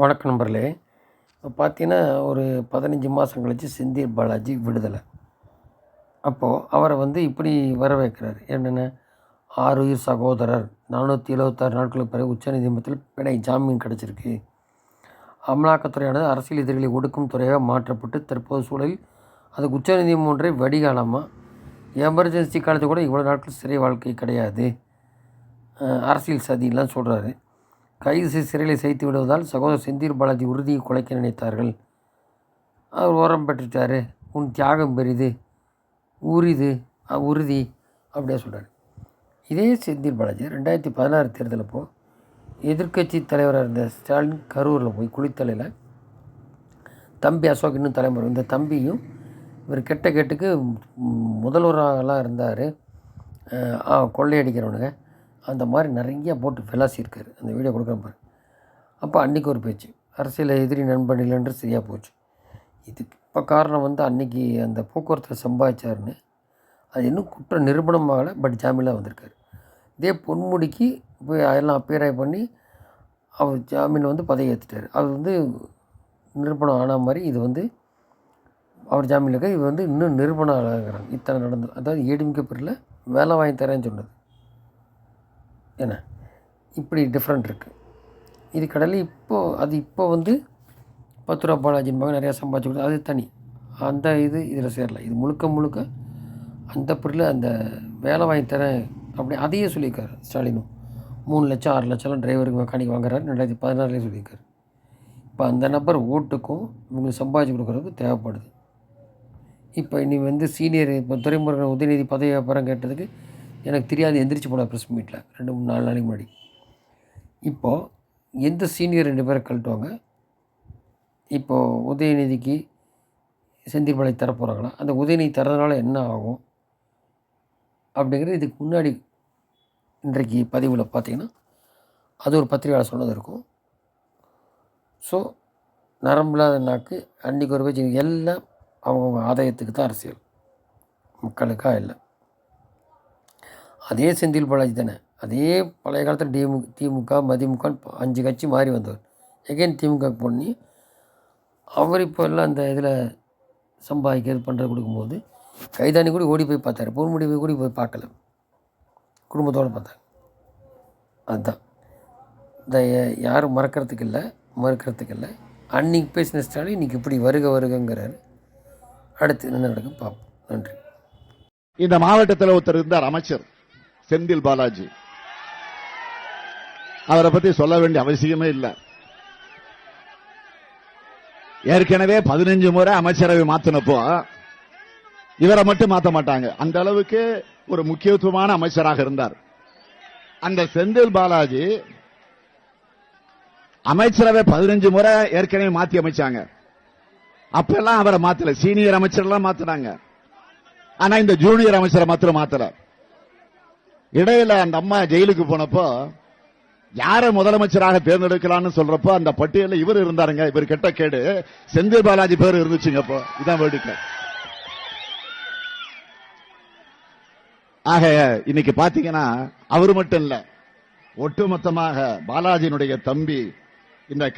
வணக்கம் நண்பர்களே. இப்போ பார்த்தீங்கன்னா ஒரு பதினஞ்சு மாதம் கழித்து செந்தில் பாலாஜி விடுதலை. அப்போது அவரை வந்து இப்படி வர வைக்கிறார் என்னென்ன ஆறுயிர் சகோதரர் நானூற்றி எழுபத்தாறு நாட்களுக்கு பிறகு உச்சநீதிமன்றத்தில் பிணை ஜாமீன் கிடச்சிருக்கு. அமலாக்கத்துறையானது அரசியல் எதிரிகளை ஒடுக்கும் துறையாக மாற்றப்பட்டு தற்போது சூழலில் அதுக்கு உச்சநீதிமன்றை வடிகாலமாக எமர்ஜென்சி காலத்தில் கூட இவ்வளோ நாட்கள் சிறை வாழ்க்கை கிடையாது. அரசியல் சதியெலாம் சொல்கிறாரு கைது சிறையில் சேர்த்து விடுவதால் சகோதரர் செந்தில் பாலாஜி உறுதியை குலைக்க நினைத்தார்கள். அவர் ஓரம் பெற்றுட்டார். உன் தியாகம் பெரிது. உரிது. உறுதி அப்படியே சொல்கிறார் இதே செந்தில் பாலாஜி ரெண்டாயிரத்தி பதினாறு தேர்தலப்போ எதிர்க்கட்சி தலைவராக இருந்த ஸ்டாலின் கரூரில் போய் குளித்தலையில் தம்பி அசோக் இன்னும் தலைமுறை. இந்த தம்பியும் இவர் கெட்ட கெட்டுக்கு முதல்வராகலாம் இருந்தார். கொள்ளையடிக்கிறவனுங்க. அந்த மாதிரி நிறைய போட்டு விளாசியிருக்காரு அந்த வீடியோ கொடுக்குறேன் பாரு அப்போ அன்றைக்கி ஒரு பேச்சு. அரசியல் எதிரி நண்பன் இல்லைன்ற சரியாக போச்சு. இதுக்கு இப்போ காரணம் வந்து அன்னைக்கு அந்த போக்குவரத்தில் சம்பாதிச்சாருன்னு அது இன்னும் குற்ற நிரூபணமாகலை பட் ஜாமீனில் வந்திருக்காரு. இதே பொன்முடிக்கு போய் அதெல்லாம் அப்பியராய் பண்ணி அவர் ஜாமீன் வந்து பதவி ஏற்றுட்டார் அது வந்து நிரூபணம் ஆன மாதிரி இது வந்து அவர் ஜாமீனில் இருக்க இது வந்து இன்னும் நிரூபணம் ஆகிறாங்க இத்தனை நடந்தது அதாவது ஏடிமிக்க பேரில் வேலை வாங்கி தரேன்னு சொன்னது. என்ன? இப்படி டிஃப்ரெண்ட் இருக்குது இது கடலில் இப்போது அது இப்போ வந்து பத்து ரூபா பாலாஜின் மகன் நிறையா சம்பாதிச்சு கொடுத்து அது தனி. அந்த இது இதில் சேரல. இது முழுக்க முழுக்க அந்த பொருளில் அந்த வேலை வாங்கி தரேன் அப்படி அதையே சொல்லியிருக்காரு ஸ்டாலினும். மூணு லட்சம் ஆறு லட்சம்லாம் டிரைவருக்கு மெக்கானிக் வாங்குறாரு. ரெண்டாயிரத்தி பதினாறுலேயே சொல்லியிருக்காரு. இப்போ அந்த நபர் ஓட்டுக்கும் இவங்களுக்கு சம்பாதிச்சு கொடுக்குறதுக்கு தேவைப்படுது. இப்போ இனி வந்து சீனியர் இப்போ துறைமுருகன் உதயநிதி பதவி வியாபாரம் கேட்டதுக்கு எனக்கு தெரியாது எந்திரிச்சு போன ப்ரெஸ் மீட்டில் ரெண்டு மூணு நாலு நாளைக்கு முன்னாடி. இப்போது எந்த சீனியர் ரெண்டு பேரை கழட்டுவாங்க? இப்போது உதயநிதிக்கு செந்திப்பாளை தர போகிறாங்களா அந்த உதயநிதி தரதுனால என்ன ஆகும்? அப்படிங்கிறது இதுக்கு முன்னாடி இன்றைக்கு பதிவில் பார்த்தீங்கன்னா அது ஒரு பத்திரிகையாளர் சொன்னது இருக்கும். ஸோ நரம்பில்லாத நாக்கு அன்றைக்கி ஒரு பேச்சு எல்லாம் அவங்கவுங்க ஆதாயத்துக்கு தான் அரசியல். மக்களுக்காக இல்லை. அதே செந்தில் பாலாஜி தானே. அதே பழைய காலத்தில் டிமு திமுக மதிமுகன்னு அஞ்சு கட்சி மாறி வந்தவர். எகைன் திமுக பண்ணி அவர் இப்போ எல்லாம் அந்த இதில் சம்பாதிக்கிறது பண்ணுறது கொடுக்கும்போது கைதானி கூட ஓடி போய் பார்த்தாரு. பொன்முடி போய் கூட போய் பார்க்கல. குடும்பத்தோடு பார்த்தாங்க அதுதான் இந்த யாரும் மறக்கிறதுக்கு இல்லை மறுக்கிறதுக்கு இல்லை. அன்னைக்கு பேசின ஸ்டாலின் இன்றைக்கி இப்படி வருக வருகங்கிறாரு. அடுத்து என்ன நடக்கும் பார்ப்போம். நன்றி. இந்த மாவட்டத்தில் ஒருத்தர் இருந்தார் அமைச்சர். செந்தில் பாலாஜி. அவரை பத்தி சொல்ல வேண்டிய அவசியமே இல்லை. ஏற்கனவே பதினஞ்சு முறை அமைச்சரவை மாத்தினப்போ இவரை மட்டும் மாத்த மாட்டாங்க. அந்த அளவுக்கு ஒரு முக்கியத்துவமான அமைச்சராக இருந்தார். அந்த செந்தில் பாலாஜி அமைச்சரவை பதினஞ்சு முறை ஏற்கனவே மாத்தி அமைச்சாங்க. அப்பெல்லாம் அவரை மாத்தல. சீனியர் அமைச்சர்லாம் மாத்தினாங்க. ஆனா இந்த ஜூனியர் அமைச்சரை மாத்திரம் மாத்தல. இடையில அந்த அம்மா ஜெயிலுக்கு போனப்போ யார முதலமைச்சராக தேர்ந்தெடுக்கலாம்னு சொல்றப்போ அந்த பட்டியலில் இவர் இருந்தாருங்க. இவர் கெட்ட கேடு. செந்தில் பாலாஜி பேர் இருந்துச்சுங்க அப்போ. இதான் வேடிக்கை ஆக இன்னைக்கு பாத்தீங்கன்னா அவர் மட்டும் இல்ல ஒட்டுமொத்தமாக பாலாஜியினுடைய தம்பி இந்த